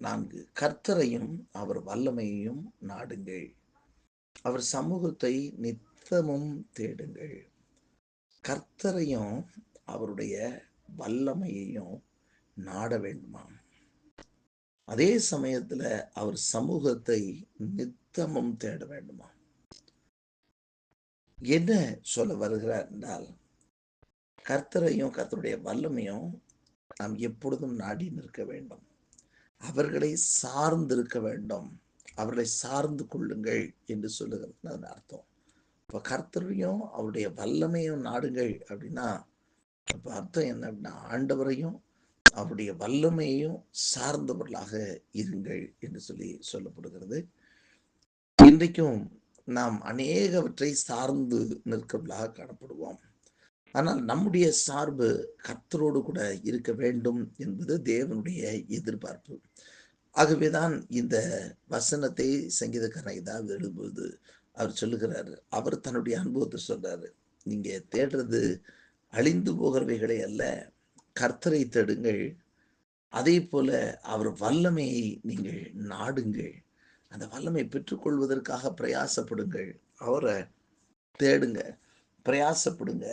நான்கு கர்த்தரையும் அவர் வல்லமையையும் நாடுங்கள். அவர் சமூகத்தை நித்தமும் தேடுங்கள். கர்த்தரையும் அவருடைய வல்லமையையும் நாட வேண்டுமாம். அதே சமயத்துல அவர் சமூகத்தை நித்தமும் தேட வேண்டுமா என்ன சொல்ல வருகிறார் என்றால் கர்த்தரையும் கர்த்தருடைய வல்லமையும் நாம் எப்பொழுதும் நாடி நிற்க வேண்டும். அவர்களை சார்ந்திருக்க வேண்டும். அவர்களை சார்ந்து கொள்ளுங்கள் என்று சொல்லுகிறது அதன் அர்த்தம். இப்போ கர்த்தரையும் அவருடைய வல்லமையும் நாடுங்கள் அப்படின்னா இப்போ அர்த்தம் என்ன அப்படின்னா ஆண்டவரையும் அவருடைய வல்லமையையும் சார்ந்தவர்களாக இருங்கள் என்று சொல்லி சொல்லப்படுகிறது. இன்றைக்கும் நாம் அநேகவற்றை சார்ந்து நிற்கிறவர்களாக காணப்படுவோம். ஆனால் நம்முடைய சார்பு கர்த்தரோடு கூட இருக்க வேண்டும் என்பது தேவனுடைய எதிர்பார்ப்பு. ஆகவேதான் இந்த வசனத்தை சங்கீதக்காரன் ஏதாவது எழுதும்போது அவர் சொல்லுகிறாரு. அவர் தன்னுடைய அனுபவத்தை சொல்றாரு. நீங்க தேடுறது அழிந்து போகிறவைகளை அல்ல கர்த்தரை தேடுங்கள். அதே போல அவர் வல்லமையை நீங்கள் நாடுங்கள். அந்த வல்லமை பெற்றுக்கொள்வதற்காக பிரயாசப்படுங்கள். அவரை தேடுங்க பிரயாசப்படுங்க.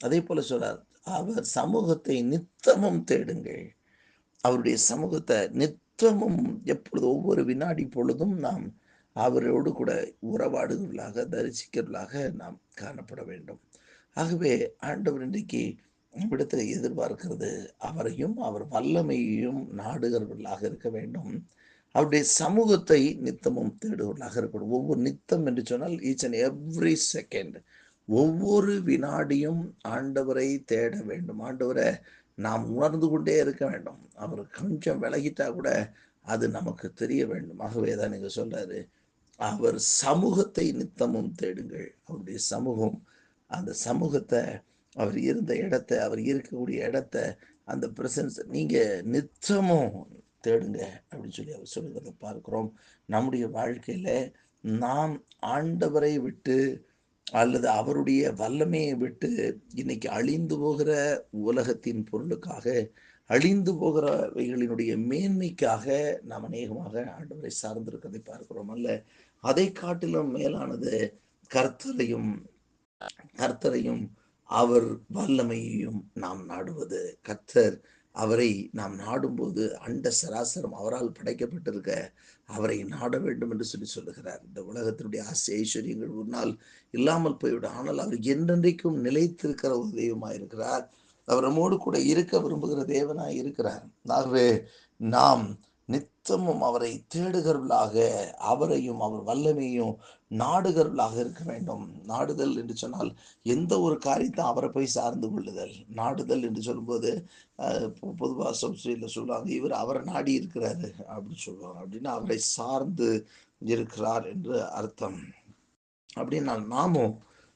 அதே போல சொல்றார் அவர் சமூகத்தை நித்தமும் தேடுங்கள். அவருடைய சமூகத்தை நித்தமும் எப்பொழுது ஒவ்வொரு வினாடி பொழுதும் நாம் அவரோடு கூட உறவாடுகிறவர்களாக தரிசிக்கிறவர்களாக நாம் காணப்பட வேண்டும். ஆகவே ஆண்டவர் இன்றைக்கு நம்மிடத்தில் எதிர்பார்க்கிறது அவரையும் அவர் வல்லமையையும் நாடுகிறவர்களாக இருக்க வேண்டும். அவருடைய சமூகத்தை நித்தமும் தேடுவர்களாக இருக்கணும். ஒவ்வொரு நித்தம் என்று சொன்னால் ஈச் அண்ட் எவ்ரி செகண்ட் ஒவ்வொரு வினாடியும் ஆண்டவரை தேட வேண்டும். ஆண்டவரை நாம் உணர்ந்து கொண்டே இருக்க வேண்டும். அவர் கொஞ்சம் விலகிட்டா கூட அது நமக்கு தெரிய வேண்டும். ஆகவே தான் நீங்க சொல்றாரு அவர் சமூகத்தை நித்தமும் தேடுங்கள். அவருடைய சமூகம் அந்த சமூகத்தை அவர் இருந்த இடத்த அவர் இருக்கக்கூடிய இடத்த அந்த பிரசன்ஸ் நீங்க நித்தமும் தேடுங்க அப்படின்னு சொல்லி அவர் சொல்லுகிறத பார்க்கிறோம். நம்முடைய வாழ்க்கையில நாம் ஆண்டவரை விட்டு அல்லது அவருடைய வல்லமையை விட்டு இன்னைக்கு அழிந்து போகிற உலகத்தின் பொருளுக்காக அழிந்து போகிறவைகளினுடைய மேன்மைக்காக நாம் அநேகமாக ஆண்டவரை சார்ந்திருக்கிறதை பார்க்கிறோம் அல்ல. அதை காட்டிலும் மேலானது கர்த்தரையும் கர்த்தரையும் அவர் வல்லமையையும் நாம் நாடுவது. கர்த்தர் அவரை நாம் நாடும்போது அண்ட சராசரம் அவரால் படைக்கப்பட்டிருக்க அவரை நாட வேண்டும் என்று சொல்லி சொல்லுகிறார். இந்த உலகத்தினுடைய ஆசை ஐஸ்வர்யங்கள் ஒரு நாள் இல்லாமல் போய்விடும். ஆனால் அவர் என்றென்றைக்கும் நிலைத்திருக்கிற ஒரு தெய்வமாக இருக்கிறார். அவர் நம்மோடு கூட இருக்க விரும்புகிற தேவனாய் இருக்கிறார். ஆகவே நாம் நித்தமும் அவரை தேடுகிறவர்களாக அவரையும் அவர் வல்லமையும் நாடுகிறவர்களாக இருக்க வேண்டும். நாடுதல் என்று சொன்னால் எந்த ஒரு காரியத்தை அவரை போய் சார்ந்து கொள்ளுதல். நாடுதல் என்று சொல்லும்போது பொதுவாக சம்ஸ்கிருதியில் சொல்லுவாங்க இவர் அவரை நாடி இருக்கிறாரு அப்படின்னு சொல்லுவாங்க. அப்படின்னா அவரை சார்ந்து இருக்கிறார் என்று அர்த்தம். அப்படின்னா நாமும்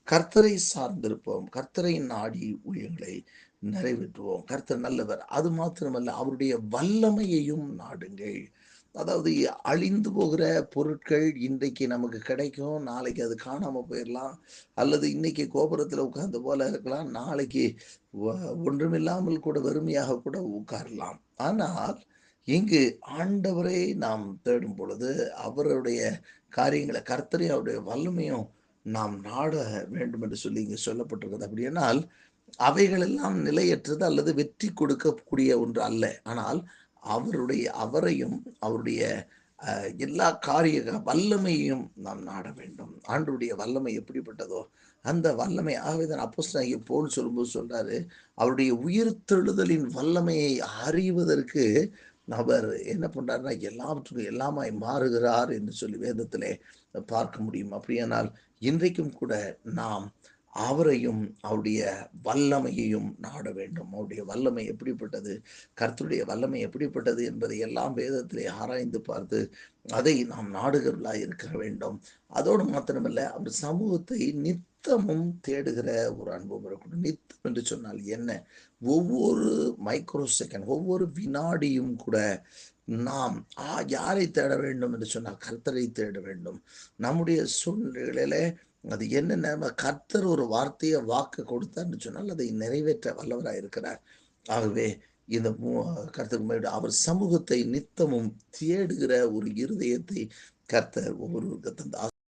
கர்த்தரை சார்ந்திருப்போம். கர்த்தரை நாடி ஊழியர்களை நிறைவேற்றுவோம். கர்த்தர் நல்லவர். அது மாத்திரமல்ல அவருடைய வல்லமையையும் நாடுங்கள். அதாவது அழிந்து போகிற பொருட்கள் இன்றைக்கு நமக்கு கிடைக்கும். நாளைக்கு அது காணாம போயிடலாம் அல்லது இன்னைக்கு கோபுரத்துல உட்கார்ந்து போல இருக்கலாம். நாளைக்கு ஒன்றுமில்லாமல் கூட வெறுமையாக கூட உட்காரலாம். ஆனால் இங்கு ஆண்டவரை நாம் தேடும் பொழுது அவருடைய காரியங்களை கர்த்தரையும் அவருடைய வல்லமையும் நாம் நாட வேண்டும் என்று சொல்லி இங்கே சொல்லப்பட்டிருக்கிறது. அப்படியானால் அவைகளெல்லாம் நிலையற்றது அல்லது வெற்றி கொடுக்கக்கூடிய ஒன்று அல்ல. ஆனால் அவருடைய அவரையும் அவருடைய எல்லா காரிய வல்லமையையும் நாம் நாட வேண்டும். ஆண்டுடைய வல்லமை எப்படிப்பட்டதோ அந்த வல்லமை. ஆகவேதான் அப்போஸ்தலனாகிய போல் சொல்லும்போது சொல்றாரு அவருடைய உயிர்த்தெழுதலின் வல்லமையை அறிவதற்கு அவர் என்ன பண்றாருன்னா எல்லாவற்றுக்கும் எல்லாமாய் மாறுகிறார் என்று சொல்லி வேதத்திலே பார்க்க முடியும். அப்படியானால் இன்றைக்கும் கூட நாம் அவரையும் அவருடைய வல்லமையையும் நாட வேண்டும். அவருடைய வல்லமை எப்படிப்பட்டது? கர்த்தருடைய வல்லமை எப்படிப்பட்டது என்பதை எல்லாம் வேதத்திலே ஆராய்ந்து பார்த்து அதை நாம் நாடுகளாக இருக்க வேண்டும். அதோடு மாத்திரமல்ல அவர் சமூகத்தை நித்தமும் தேடுகிற ஒரு அனுபவம் இருக்கணும். நித்தம் என்று சொன்னால் என்ன? ஒவ்வொரு மைக்ரோ செகண்ட் ஒவ்வொரு வினாடியும் கூட நாம் யாரை தேட வேண்டும் என்று சொன்னால் கர்த்தரை தேட வேண்டும். நம்முடைய சூழ்நிலைகளிலே அது என்னென்ன? கர்த்தர் ஒரு வார்த்தையை வாக்கு கொடுத்தார்னு சொன்னால் அதை நிறைவேற்ற வல்லவராக இருக்கிறார். ஆகவே இந்த கர்த்தருக்கு அவர் சமூகத்தை நித்தமும் தேடுகிற ஒரு இருதயத்தை கர்த்தர் ஒவ்வொருவருக்கு தந்த